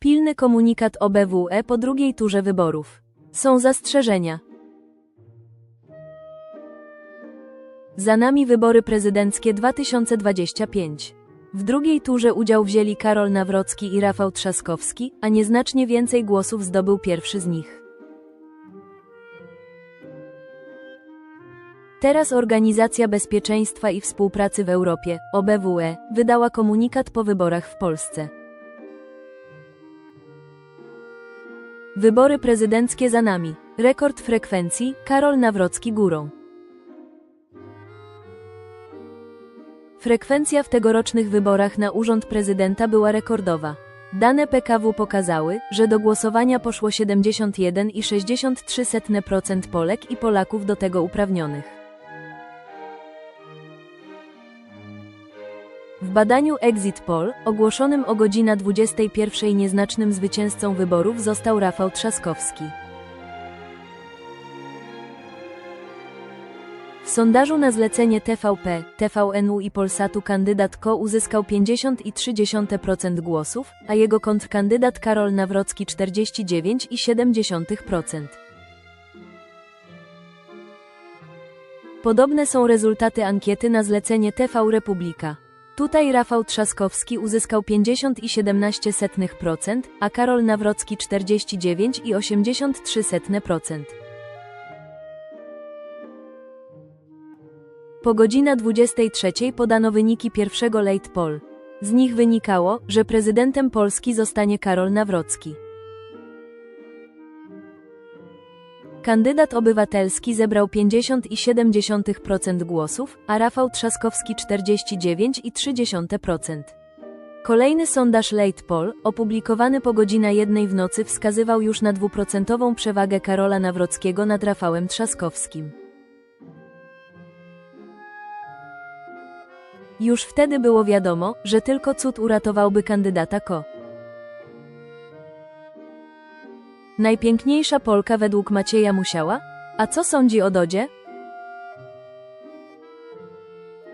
Pilny komunikat OBWE po drugiej turze wyborów. Są zastrzeżenia. Za nami wybory prezydenckie 2025. W drugiej turze udział wzięli Karol Nawrocki i Rafał Trzaskowski, a nieznacznie więcej głosów zdobył pierwszy z nich. Teraz Organizacja Bezpieczeństwa i Współpracy w Europie, OBWE, wydała komunikat po wyborach w Polsce. Wybory prezydenckie za nami. Rekord frekwencji Karol Nawrocki górą. Frekwencja w tegorocznych wyborach na urząd prezydenta była rekordowa. Dane PKW pokazały, że do głosowania poszło 71,63% Polek i Polaków do tego uprawnionych. W badaniu Exit Poll, ogłoszonym o godzina 21 nieznacznym zwycięzcą wyborów został Rafał Trzaskowski. W sondażu na zlecenie TVP, TVN-u i Polsatu kandydat KO uzyskał 50,3% głosów, a jego kontrkandydat Karol Nawrocki 49,7%. Podobne są rezultaty ankiety na zlecenie TV Republika. Tutaj Rafał Trzaskowski uzyskał 50,17%, a Karol Nawrocki 49,83%. Po godzina 23 podano wyniki pierwszego late poll. Z nich wynikało, że prezydentem Polski zostanie Karol Nawrocki. Kandydat obywatelski zebrał 50,7% głosów, a Rafał Trzaskowski 49,3%. Kolejny sondaż Late Poll, opublikowany po godzina jednej w nocy wskazywał już na dwuprocentową przewagę Karola Nawrockiego nad Rafałem Trzaskowskim. Już wtedy było wiadomo, że tylko cud uratowałby kandydata Ko. Najpiękniejsza Polka według Macieja Musiała? A co sądzi o Dodzie?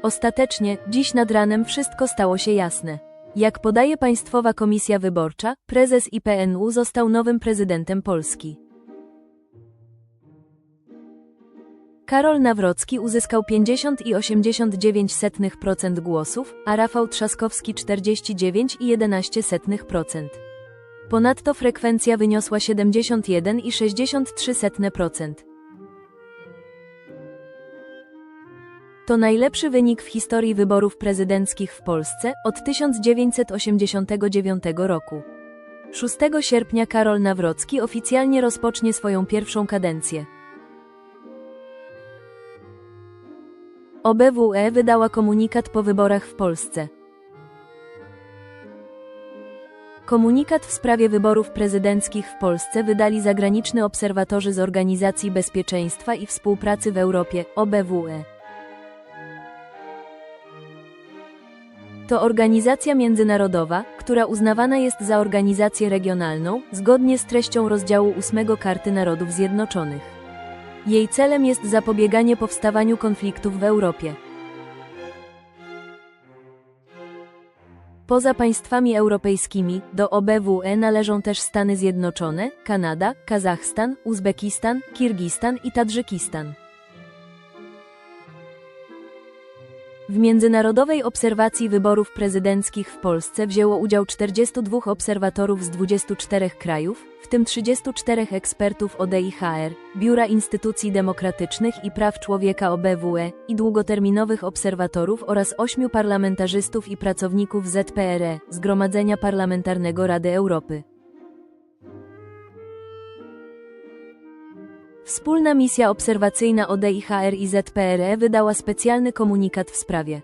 Ostatecznie, dziś nad ranem wszystko stało się jasne. Jak podaje Państwowa Komisja Wyborcza, prezes IPNU został nowym prezydentem Polski. Karol Nawrocki uzyskał 50,89% głosów, a Rafał Trzaskowski 49,11%. Ponadto frekwencja wyniosła 71,63%. To najlepszy wynik w historii wyborów prezydenckich w Polsce od 1989 roku. 6 sierpnia Karol Nawrocki oficjalnie rozpocznie swoją pierwszą kadencję. OBWE wydała komunikat po wyborach w Polsce. Komunikat w sprawie wyborów prezydenckich w Polsce wydali zagraniczni obserwatorzy z Organizacji Bezpieczeństwa i Współpracy w Europie, OBWE. To organizacja międzynarodowa, która uznawana jest za organizację regionalną, zgodnie z treścią rozdziału 8 Karty Narodów Zjednoczonych. Jej celem jest zapobieganie powstawaniu konfliktów w Europie. Poza państwami europejskimi, do OBWE należą też Stany Zjednoczone, Kanada, Kazachstan, Uzbekistan, Kirgistan i Tadżykistan. W międzynarodowej obserwacji wyborów prezydenckich w Polsce wzięło udział 42 obserwatorów z 24 krajów, w tym 34 ekspertów ODIHR, Biura Instytucji Demokratycznych i Praw Człowieka OBWE i długoterminowych obserwatorów oraz 8 parlamentarzystów i pracowników ZPRE, Zgromadzenia Parlamentarnego Rady Europy. Wspólna misja obserwacyjna ODIHR i ZPRE wydała specjalny komunikat w sprawie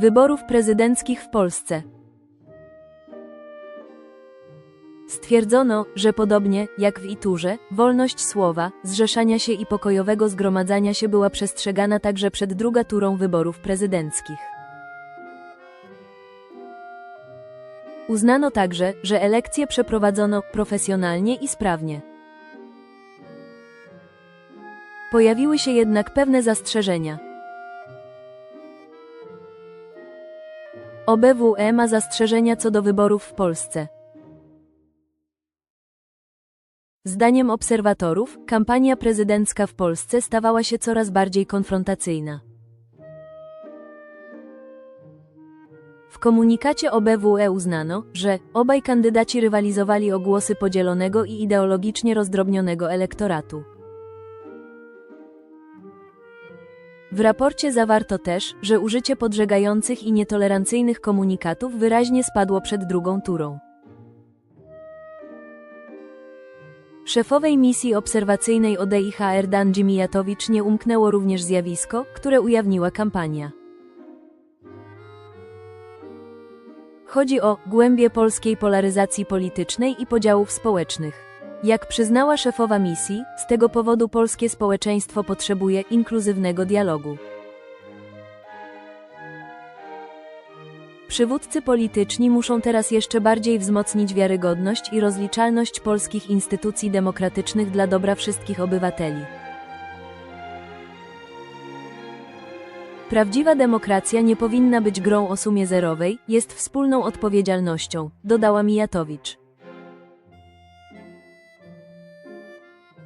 wyborów prezydenckich w Polsce. Stwierdzono, że podobnie jak w Iturze, wolność słowa, zrzeszania się i pokojowego zgromadzania się była przestrzegana także przed druga turą wyborów prezydenckich. Uznano także, że elekcje przeprowadzono profesjonalnie i sprawnie. Pojawiły się jednak pewne zastrzeżenia. OBWE ma zastrzeżenia co do wyborów w Polsce. Zdaniem obserwatorów, kampania prezydencka w Polsce stawała się coraz bardziej konfrontacyjna. W komunikacie OBWE uznano, że obaj kandydaci rywalizowali o głosy podzielonego i ideologicznie rozdrobnionego elektoratu. W raporcie zawarto też, że użycie podżegających i nietolerancyjnych komunikatów wyraźnie spadło przed drugą turą. Szefowej misji obserwacyjnej ODIHR Danji Mijatowicz nie umknęło również zjawisko, które ujawniła kampania. Chodzi o głębie polskiej polaryzacji politycznej i podziałów społecznych. Jak przyznała szefowa misji, z tego powodu polskie społeczeństwo potrzebuje inkluzywnego dialogu. Przywódcy polityczni muszą teraz jeszcze bardziej wzmocnić wiarygodność i rozliczalność polskich instytucji demokratycznych dla dobra wszystkich obywateli. Prawdziwa demokracja nie powinna być grą o sumie zerowej, jest wspólną odpowiedzialnością, dodała Mijatowicz.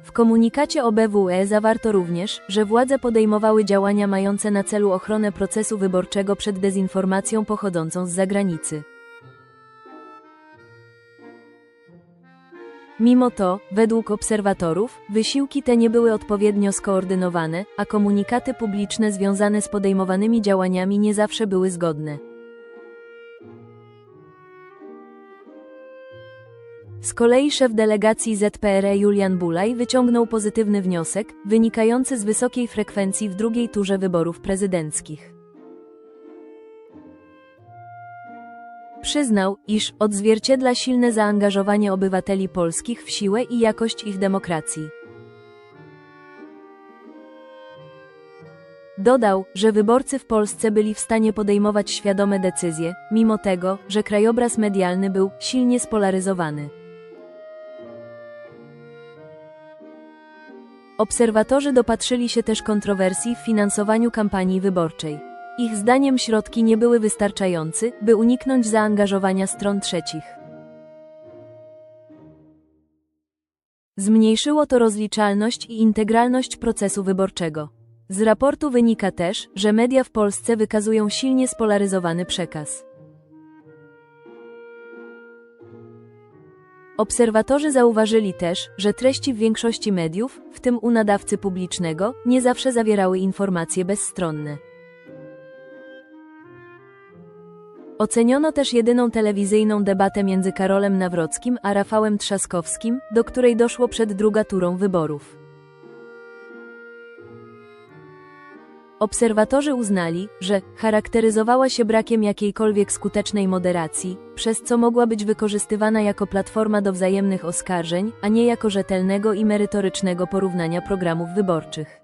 W komunikacie OBWE zawarto również, że władze podejmowały działania mające na celu ochronę procesu wyborczego przed dezinformacją pochodzącą z zagranicy. Mimo to, według obserwatorów, wysiłki te nie były odpowiednio skoordynowane, a komunikaty publiczne związane z podejmowanymi działaniami nie zawsze były zgodne. Z kolei szef delegacji ZPRE Julian Bulaj wyciągnął pozytywny wniosek, wynikający z wysokiej frekwencji w drugiej turze wyborów prezydenckich. Przyznał, iż odzwierciedla silne zaangażowanie obywateli polskich w siłę i jakość ich demokracji. Dodał, że wyborcy w Polsce byli w stanie podejmować świadome decyzje, mimo tego, że krajobraz medialny był silnie spolaryzowany. Obserwatorzy dopatrzyli się też kontrowersji w finansowaniu kampanii wyborczej. Ich zdaniem środki nie były wystarczające, by uniknąć zaangażowania stron trzecich. Zmniejszyło to rozliczalność i integralność procesu wyborczego. Z raportu wynika też, że media w Polsce wykazują silnie spolaryzowany przekaz. Obserwatorzy zauważyli też, że treści w większości mediów, w tym u nadawcy publicznego, nie zawsze zawierały informacje bezstronne. Oceniono też jedyną telewizyjną debatę między Karolem Nawrockim a Rafałem Trzaskowskim, do której doszło przed druga turą wyborów. Obserwatorzy uznali, że charakteryzowała się brakiem jakiejkolwiek skutecznej moderacji, przez co mogła być wykorzystywana jako platforma do wzajemnych oskarżeń, a nie jako rzetelnego i merytorycznego porównania programów wyborczych.